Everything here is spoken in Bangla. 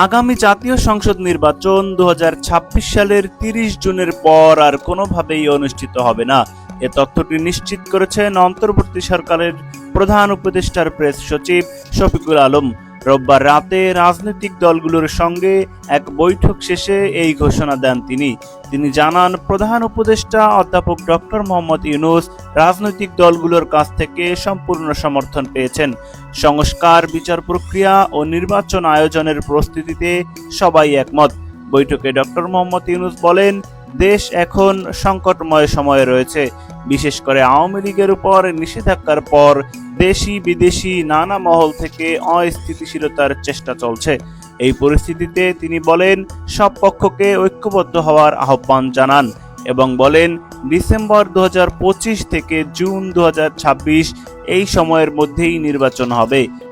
আগামী জাতীয় সংসদ নির্বাচন দু হাজার ছাব্বিশ সালের তিরিশ জুনের পর আর কোনোভাবেই অনুষ্ঠিত হবে না। এ তথ্যটি নিশ্চিত করেছেন অন্তর্বর্তী সরকারের প্রধান উপদেষ্টার প্রেস সচিব শফিকুল আলম। রোববার রাতে রাজনৈতিক দলগুলোর সঙ্গে এক বৈঠক শেষে এই ঘোষণা দেন তিনি। তিনি জানান, প্রধান উপদেষ্টা অধ্যাপক ডক্টর মোহাম্মদ ইউনুস রাজনৈতিক দলগুলোর কাছ থেকে সম্পূর্ণ সমর্থন পেয়েছেন। সংস্কার, বিচার প্রক্রিয়া ও নির্বাচন আয়োজনের প্রস্তুতিতে সবাই একমত। বৈঠকে ডক্টর মোহাম্মদ ইউনুস বলেন, দেশ এখন সংকটময় সময়ে রয়েছে। বিশেষ করে আওয়ামী লীগের উপর নিষেধাজ্ঞার পর দেশি বিদেশি নানা মহল থেকে অস্থিতিশীলতার চেষ্টা চলছে। এই পরিস্থিতিতে তিনি বলেন, সব পক্ষকে ঐক্যবদ্ধ হওয়ার আহ্বান জানান এবং বলেন, ডিসেম্বর দু হাজার পঁচিশ থেকে জুন দু হাজার ছাব্বিশ এই সময়ের মধ্যেই নির্বাচন হবে।